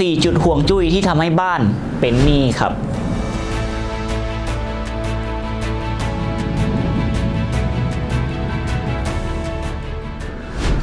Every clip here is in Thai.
4 จุดห่วงจุ้ยที่ทำให้บ้านเป็นหนี้ครับ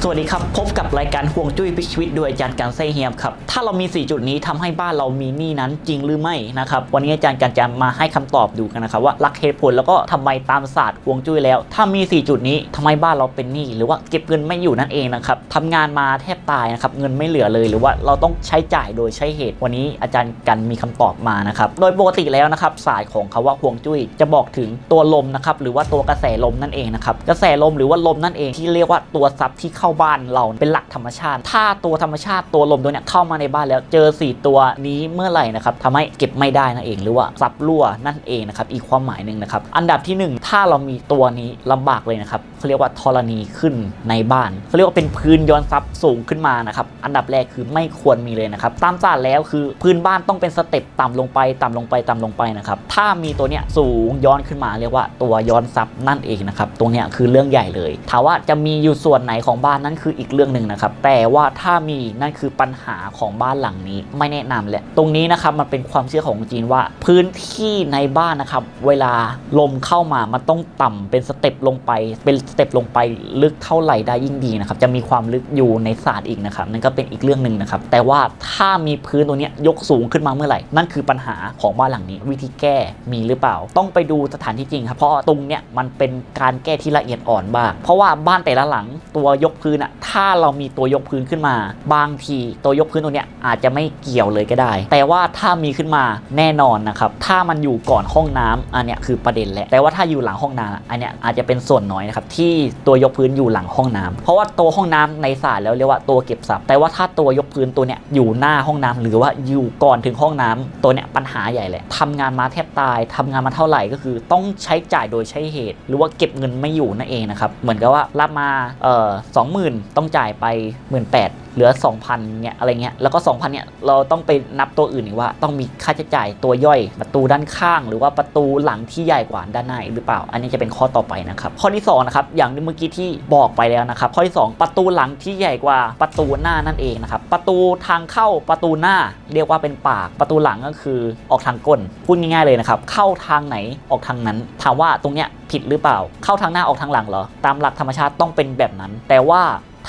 สวัสดีครับ พบกับรายการห่วงจุ้ยพิชีวิตโดยอาจารย์การเซเฮียมครับ ถ้าเรามี 4 จุดนี้ทำให้บ้านเรามีหนี้นั้นจริงหรือไม่นะครับ วันนี้อาจารย์การจะมาให้คำตอบดูกันนะครับว่าหลักเหตุผลแล้วก็ทำไมตามศาสตร์ห่วงจุ้ยแล้ว ถ้ามี 4 จุดนี้ทำไมบ้านเราเป็นหนี้หรือว่าเก็บเงินไม่อยู่นั่นเองนะครับทำงานมาแทบตายนะครับเงินไม่เหลือเลย หรือว่าเราต้องใช้จ่ายโดยใช้เหตุ วันนี้อาจารย์กันมีคำตอบมานะครับโดยปกติแล้วนะครับศาสตร์ของคาว่าห่วงจุ้ยจะบอกถึงตัวลมนะครับหรือว่าตัวกระแสลมนั่นเองนะครับกระแสลมหรือว่าลมนั่นเองที่เรียกว่าตัวซับที่เข้าบ้านเราเป็นหลักธรรมชาติ ถ้าตัวธรรมชาติตัวลมตัวเนี้ยเข้ามาในบ้านแล้วเจอ 4 ตัวนี้เมื่อไหร่นะครับทำให้เก็บไม่ได้นั่นเอง หรือว่าซับรั่วนั่นเองนะครับอีกความหมายหนึ่งนะครับอันดับที่หนึ่งถ้าเรามีตัวนี้ลำบากเลยนะครับเขาเรียกว่าธรณีขึ้นในบ้านเขาเรียกว่าเป็นพื้นย้อนซับสูงขึ้นมานะครับอันดับแรกคือไม่ควรมีเลยนะครับตามศาสตร์แล้วคือพื้นบ้านต้องเป็นสเต็ปต่ำลงไปต่ำลงไปต่ำลงไปนะครับถ้ามีตัวเนี้ยสูงย้อนขึ้นมาเรียกว่าตัวย้อนซับนั่นเองนะครับตรงเนี้ยคือเรื่องใหญ่เลยถามว่าจะมีอยู่ส่วนไหนของบ้านนั่นคืออีกเรื่องหนึ่งนะครับ แต่ว่าถ้ามีนั่นคือปัญหาของบ้านหลังนี้ไม่แนะนำแหละ ตรงนี้นะครับมันเป็นความเชื่อของจีนว่า พื้นที่ในบ้านนะครับ เวลาลมเข้ามามันต้องต่ำเป็นสเต็ปลงไป เป็นสเต็ปลงไปลึกเท่าไหร่ได้ยิ่งดีนะครับ จะมีความลึกอยู่ในศาสตร์อีกนะครับ นั่นก็เป็นอีกเรื่องหนึ่งนะครับ แต่ว่าถ้ามีพื้นตัวนี้ยกสูงขึ้นมาเมื่อไหร่ นั่นคือปัญหาของบ้านหลังนี้ วิธีแก้มีหรือเปล่า ต้องไปดูสถานที่จริงครับเพราะตรงเนี้ยมันเป็นการแก้ที่ละเอียดอ่อนบ้างเพราะว่าบ้านแต่ละหลังตัวยกพื้นอะถ้าเรามีตัวยกพื้นขึ้นมา บางทีตัวยกพื้นตัวเนี้ยอาจจะไม่เกี่ยวเลยก็ได้ แต่ว่าถ้ามีขึ้นมาแน่นอนนะครับถ้ามันอยู่ก่อนห้องน้ำอันเนี้ยคือประเด็นแหละแต่ว่าถ้าอยู่หลังห้องน้ำอันเนี้ยอาจจะเป็นส่วนน้อยนะครับที่ตัวยกพื้นอยู่หลังห้องน้ำเพราะว่าตัวห้องน้ำในศาสตร์แล้วเรียกว่าตัวเก็บทรัพย์แต่ว่าถ้าตัวยกพื้นตัวเนี้ยอยู่หน้าห้องน้ำหรือว่าอยู่ก่อนถึงห้องน้ำตัวเนี้ยปัญหาใหญ่เลยทำงานมาแทบตายทำงานมาเท่าไหร่ก็คือต้องใช้จ่ายโดยใช้เหตุ หรือว่าเก็บเงินไม่อยู่นั่นเองนะครับเหมือนกับว่ารับมาเอ่อสองหมนต้องจ่ายไปหมื่นแปดเหลือ 2,000เนี่ยอะไรเงี้ยแล้วก็ 2,000เนี่ยเราต้องไปนับตัวอื่นอีกว่าต้องมีค่าใช้จ่ายตัวย่อยประตูด้านข้าง หรือว่าประตูหลังที่ใหญ่กว่าด้านหน้าหรือเปล่า อันนี้จะเป็นข้อต่อไปนะครับข้อที่2นะครับอย่างที่เมื่อกี้ที่บอกไปแล้วนะครับข้อที่ 2 ประตูหลังที่ใหญ่กว่าประตูหน้านั่นเองนะครับประตูทางเข้าประตูหน้า เรียกว่าเป็นปากประตูหลังก็คือออกทางก้นพูดง่ายๆเลยนะครับเข้าทางไหนออกทางนั้นถามว่าตรงเนี้ย ผิดหรือเปล่า เข้าทางหน้าออกทางหลังเหรอ ตามหลักธรรมชาติต้องเป็นแบบนั้น แต่ว่า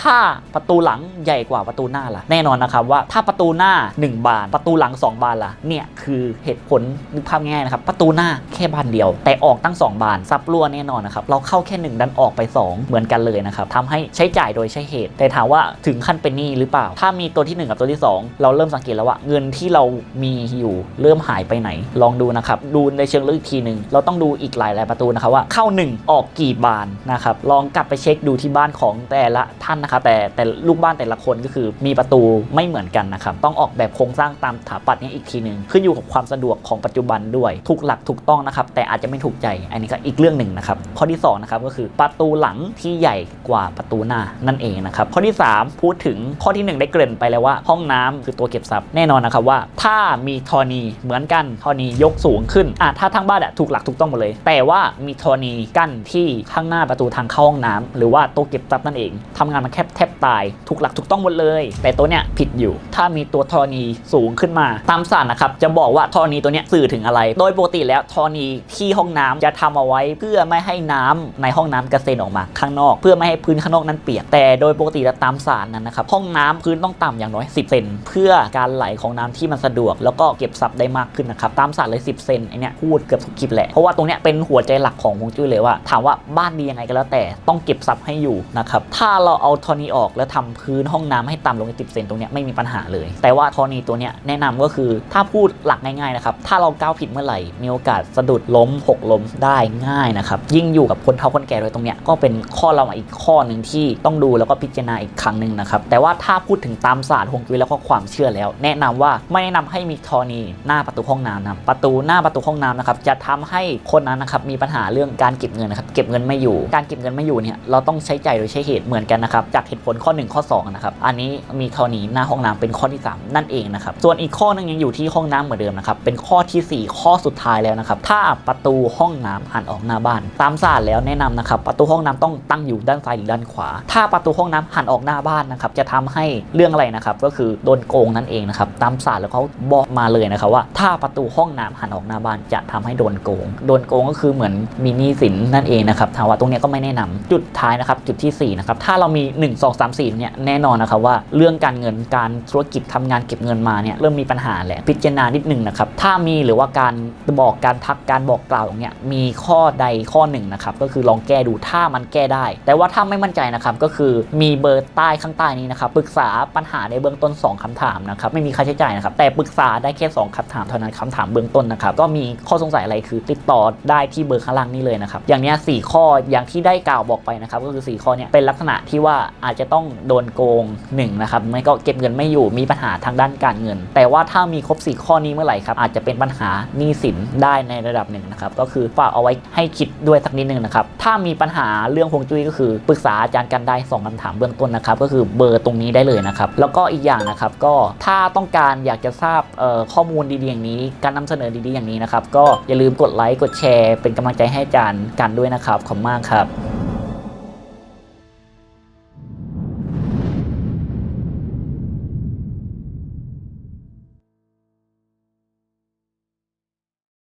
ถ้าประตูหลังใหญ่กว่าประตูหน้าล่ะ แน่นอนนะครับว่าถ้าประตูหน้า 1 บาน ประตูหลัง 2 บานล่ะเนี่ยคือเหตุผลนึกภาพง่ายๆนะครับ ประตูหน้าแค่บานเดียว แต่ออกตั้ง 2 บานซับรั่วแน่นอนนะครับเราเข้าแค่ 1 ดันออกไป 2 เหมือนกันเลยนะครับทำให้ใช้จ่ายโดยใช้เหตุ แต่ถามว่าถึงขั้นเป็นหนี้หรือเปล่า ถ้ามีตัวที่ 1 กับตัวที่ 2 เราเริ่มสังเกตแล้วว่าเงินที่เรามีอยู่เริ่มหายไปไหน ลองดูนะครับดูในเชิงลึกอีกทีหนึ่งเราต้องดูอีกหลายๆประตูนะครับว่าเข้า 1 ออกกี่บานนะครับลองกลับไปเช็คดูที่บ้านของแต่ละท่านนะครับแต่แต่ลูกบ้านแต่ละคนก็คือมีประตูไม่เหมือนกันนะครับต้องออกแบบโครงสร้างตามสถาปัตย์นี้อีกทีหนึ่งขึ้นอยู่กับความสะดวกของปัจจุบันด้วยถูกหลักถูกต้องนะครับแต่อาจจะไม่ถูกใจอันนี้ก็อีกเรื่องหนึ่งนะครับข้อที่2นะครับก็คือประตูหลังที่ใหญ่กว่าประตูหน้านั่นเองนะครับข้อที่ 3 พูดถึงข้อที่ 1 ได้เกริ่นไปแล้วว่า ห้องน้ำคือตัวเก็บทรัพย์แน่นอนนะครับว่า ถ้ามีธรณีเหมือนกันธรณียกสูงขึ้นอะถ้าทั้งบ้านอะถูกหลักถูกต้องหมดเลย แต่ว่ามีธรณีกั้นที่ข้างหน้าประตูทางเข้าห้องน้ำหรือว่าตัวเก็บทรัพย์นั่นเองทำงานมาแคบแทบตายถูกหลักถูกต้องหมดเลย แต่ตัวเนี้ยผิดอยู่ ถ้ามีตัวธรณีสูงขึ้นมา ตามศาสตร์นะครับจะบอกว่าธรณีตัวเนี้ยสื่อถึงอะไร โดยปกติแล้วธรณีที่ห้องน้ำจะทำเอาไว้ เพื่อไม่ให้น้ำในห้องน้ำกระเซ็นออกมาข้างนอก เพื่อไม่ให้พื้นข้างนอกนั้นเปียกแต่โดยปกติแล้วตามศาสตร์นั้นนะครับห้องน้ำพื้นต้องต่ำอย่างน้อย 10 เซนเพื่อการไหลของน้ำที่มันสะดวก แล้วก็เก็บซับได้มากขึ้นนะครับตามศาสตร์เลย 10 เซนไอเนี้ยพูดเกือบทุกคลิปแหละเพราะว่าตรงเนี้ยเป็นหัวใจหลักของฮวงจุ้ยเลยว่าถามว่าบ้านดียังไงก็แล้วแต่ต้องเก็บซับให้อยู่นะครับถ้าเราเอาธรณีออกแล้วทำพื้นห้องน้ำให้ต่ำลงใน10เซนตรงเนี้ยไม่มีปัญหาเลย แต่ว่าธรณีตัวเนี้ยแนะนำก็คือถ้าพูดหลักง่ายๆนะครับถ้าเราก้าวผิดเมื่อไหร่มีโอกาสสะดุดล้มหกล้มได้ง่ายนะครับยิ่งอยู่กับคนเฒ่าคนแก่โดยตรงเนี้ยก็เป็นข้อเรามาอีกข้อหนึ่งที่ต้องดูแล้วก็พิจารณาอีกครั้งหนึ่งนะครับแต่ว่าถ้าพูดถึงตามศาสตร์ฮวงจุ้ยแล้วก็ความเชื่อแล้ว แนะนำว่าไม่แนะนำให้มีธรณีหน้าประตูห้องน้ำนะประตูหน้าประตูห้องน้ำนะครับจะทำให้คนนั้นนะครับมีปัญหาเรื่องการเก็บเงินนะครับเก็บเงินไม่อยู่ การเก็บเงินไม่อยู่เนี่ยเราต้องใช้จ่ายโดยใช้เหตุเหมือนกันนะครับจากเหตุผลข้อ 1 ข้อ2นะครับอันนี้มีข้อนี้หน้าห้องน้ำเป็นข้อที่ 3 นั่นเองนะครับส่วนอีกข้อนึงยังอยู่ที่ห้องน้ำเหมือนเดิมนะครับเป็นข้อทีสี่ 4 ข้อสุดท้ายแล้วนะครับถ้าประตูห้องน้ำหันออกหน้าบ้าน ตามศาสตร์แล้วแนะนำนะครับประตูห้องน้ำต้องตั้งอยู่ด้านซ้ายหรือด้านขวา ถ้าประตูห้องน้ำหันออกหน้าบ้านนะครับจะทำให้เรื่องอะไรนะครับก็คือโดนโกงนั่นเองนะครับตามศาสตร์แล้วเขาบอกมาเลยนะครับว่า ถ้าประตูห้องน้ำหันออกหน้าบ้านจะทำให้โดนโกง โดนโกงก็คือเหมือนมีหนี้สินนั่นเองนะครับถามว่าตรงเนี้ยก็ไม่แนะนำจุดท้ายนะครับจุดที่สี่นะครับถ้าเรามี1 2 3 4เนี่ยแน่นอนนะครับว่าเรื่องการเงินการธุรกิจทำงานเก็บเงินมาเนี่ยเริ่มมีปัญหาแหละพิจารณานิดนึงนะครับถ้ามีหรือว่าการบอกการทักการบอกกล่าวตรงเนี้ยมีข้อใดข้อหนึ่งนะครับก็คือลองแก้ดูถ้ามันแก้ได้ แต่ว่าถ้าไม่มั่นใจนะครับก็คือมีเบอร์ใต้ข้างใต้นี้นะครับปรึกษาปัญหาในเบื้องต้น 2คำถามนะครับไม่มีค่าใช้จ่ายนะครับแต่ปรึกษาได้แค่ 2คำถามเท่านั้นคำถามเบื้องต้นนะครับก็มีข้อสงสัยอะไรคือติดต่อได้ที่เบอร์ข้างล่างนี้เลยนะครับอย่างเนี้ยสี่ข้ออย่างที่ได้กล่าวบอกไปนะครับก็คือ 4 ข้อเนี้ยเป็นลักษณะที่ว่าอาจจะต้องโดนโกง1นะครับไม่ก็เก็บเงินไม่อยู่มีปัญหาทางด้านการเงิน แต่ว่าถ้ามีครบ 4 ข้อนี้เมื่อไหร่ครับอาจจะเป็นปัญหาหนี้สินได้ในระดับหนึ่งนะครับก็คือฝากเอาไว้ให้คิดด้วยสักนิดนึงนะครับถ้ามีปัญหาเรื่องฮวงจุ้ยก็คือปรึกษาอาจารย์กันได้สองคำถามเบื้องต้นนะครับก็คือเบอร์ตรงนี้ได้เลยนะครับแล้วก็อีกอย่างนะครับก็ถ้าต้องการอยากจะทราบข้อมูลดีๆอย่างนี้ การนำเสนอดีๆอย่างนี้นะครับก็อย่าลืมกดไลค์กดแชร์ เป็นกำลังใจให้อาจารย์กันด้วยนะครับขอบคุณมากครับ